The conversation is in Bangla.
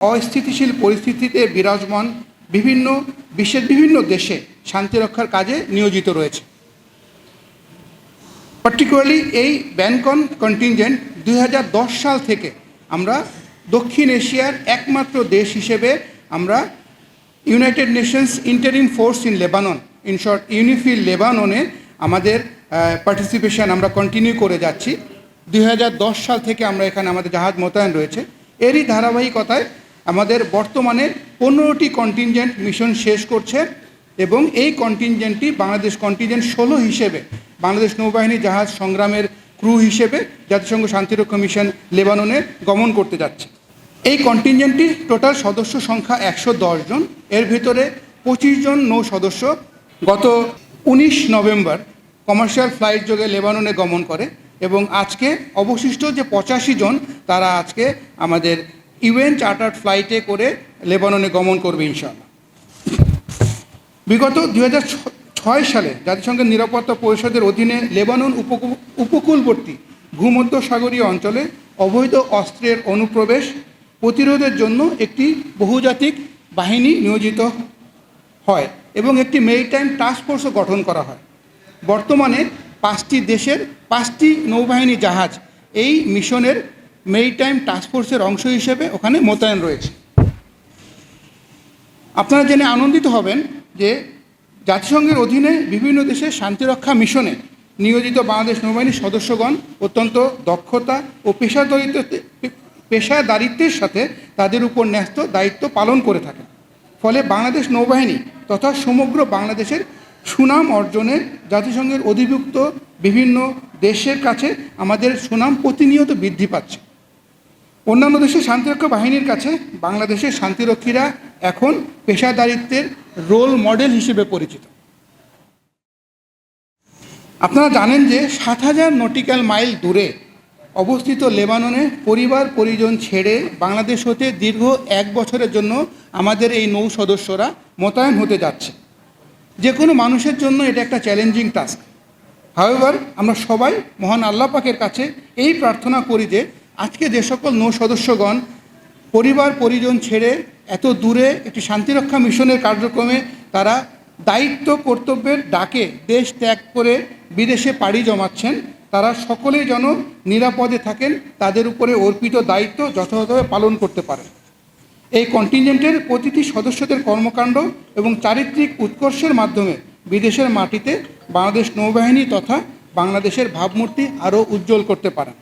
অস্থিতিশীল পরিস্থিতিতে বিরাজমান বিভিন্ন বিশ্বের বিভিন্ন দেশে শান্তি রক্ষার কাজে নিয়োজিত রয়েছে। পার্টিকুলারলি এই ব্যানকন কন্টিনজেন্ট দুই হাজার দশ সাল থেকে আমরা দক্ষিণ এশিয়ার একমাত্র দেশ হিসেবে আমরা United Nations interim force in Lebanon in short UNIFIL লেবাননে আমাদের পার্টিসিপেশন আমরা কন্টিনিউ করে যাচ্ছি। দুই হাজার দশ সাল থেকে আমরা এখানে আমাদের জাহাজ মোতায়েন রয়েছে। এরই ধারাবাহিকতায় আমাদের বর্তমানে পনেরোটি কন্টিনজেন্ট মিশন শেষ করছে এবং এই কন্টিনজেন্টটি বাংলাদেশ কন্টিনজেন্ট ষোলো হিসেবে, বাংলাদেশ নৌবাহিনী জাহাজ সংগ্রামের ক্রু হিসেবে জাতিসংঘ শান্তিরক্ষা মিশন লেবাননে গমন করতে যাচ্ছে। এই কন্টিনজেন্টটি টোটাল সদস্য সংখ্যা একশো দশ জন, এর ভিতরে পঁচিশ জন নৌ সদস্য গত উনিশ নভেম্বর কমার্শিয়াল ফ্লাইট যোগে লেবাননে গমন করে এবং আজকে অবশিষ্ট যে পঁচাশি জন তারা আজকে আমাদের ইউএন চার্টার্ড ফ্লাইটে করে লেবাননে গমন করবে ইনশাআল্লাহ। বিগত দুই ছয় সালে জাতিসংঘের নিরাপত্তা পরিষদের অধীনে লেবানন উপকূ- উপকূলবর্তী ভূমধ্য সাগরীয় অঞ্চলে অবৈধ অস্ত্রের অনুপ্রবেশ প্রতিরোধের জন্য একটি বহুজাতিক বাহিনী নিয়োজিত হয় এবং একটি মেরিটাইম টাস্ক ফোর্সও গঠন করা হয়। বর্তমানে পাঁচটি দেশের পাঁচটি নৌবাহিনী জাহাজ এই মিশনের মেরিটাইম টাস্ক ফোর্সের অংশ হিসেবে ওখানে মোতায়েন রয়েছে। আপনারা জেনে আনন্দিত হবেন যে জাতিসংঘের অধীনে বিভিন্ন দেশের শান্তিরক্ষা মিশনে নিয়োজিত বাংলাদেশ নৌবাহিনীর সদস্যগণ অত্যন্ত দক্ষতা ও পেশাদারিত্ব পেশাদারিত্বের সাথে তাদের উপর ন্যস্ত দায়িত্ব পালন করে থাকেন। ফলে বাংলাদেশ নৌবাহিনী তথা সমগ্র বাংলাদেশের সুনাম অর্জনে জাতিসংঘের অধিভুক্ত বিভিন্ন দেশের কাছে আমাদের সুনাম প্রতিনিয়ত বৃদ্ধি পাচ্ছে। অন্যান্য দেশের শান্তিরক্ষা বাহিনীর কাছে বাংলাদেশের শান্তিরক্ষীরা এখন পেশাদারিত্বের রোল মডেল হিসেবে পরিচিত। আপনারা জানেন যে সাত হাজার নটিক্যাল মাইল দূরে অবস্থিত লেবাননে পরিবার পরিজন ছেড়ে বাংলাদেশ হতে দীর্ঘ এক বছরের জন্য আমাদের এই নৌ সদস্যরা মোতায়েন হতে যাচ্ছে। যে কোনো মানুষের জন্য এটা একটা চ্যালেঞ্জিং টাস্ক হাওয়েভার আমরা সবাই মহান আল্লাহ পাকের কাছে এই প্রার্থনা করি যে আজকে যে সকল নৌ সদস্যগণ, পরিবার, পরিজন ছেড়ে এত দূরে একটি শান্তিরক্ষা মিশনের কার্যক্রমে তারা দায়িত্ব, কর্তব্যের ডাকে দেশ ত্যাগ করে বিদেশে পাড়ি জমাচ্ছেন, তারা সকলেই যেন নিরাপদে থাকেন, তাদের উপরে অর্পিত দায়িত্ব যথাযথভাবে পালন করতে পারেন। এই কন্টিনজেন্টের প্রতিটি সদস্যদের কর্মকাণ্ড এবং চারিত্রিক উৎকর্ষের মাধ্যমে বিদেশের মাটিতে বাংলাদেশ নৌবাহিনী তথা বাংলাদেশের ভাবমূর্তি আরও উজ্জ্বল করতে পারেন।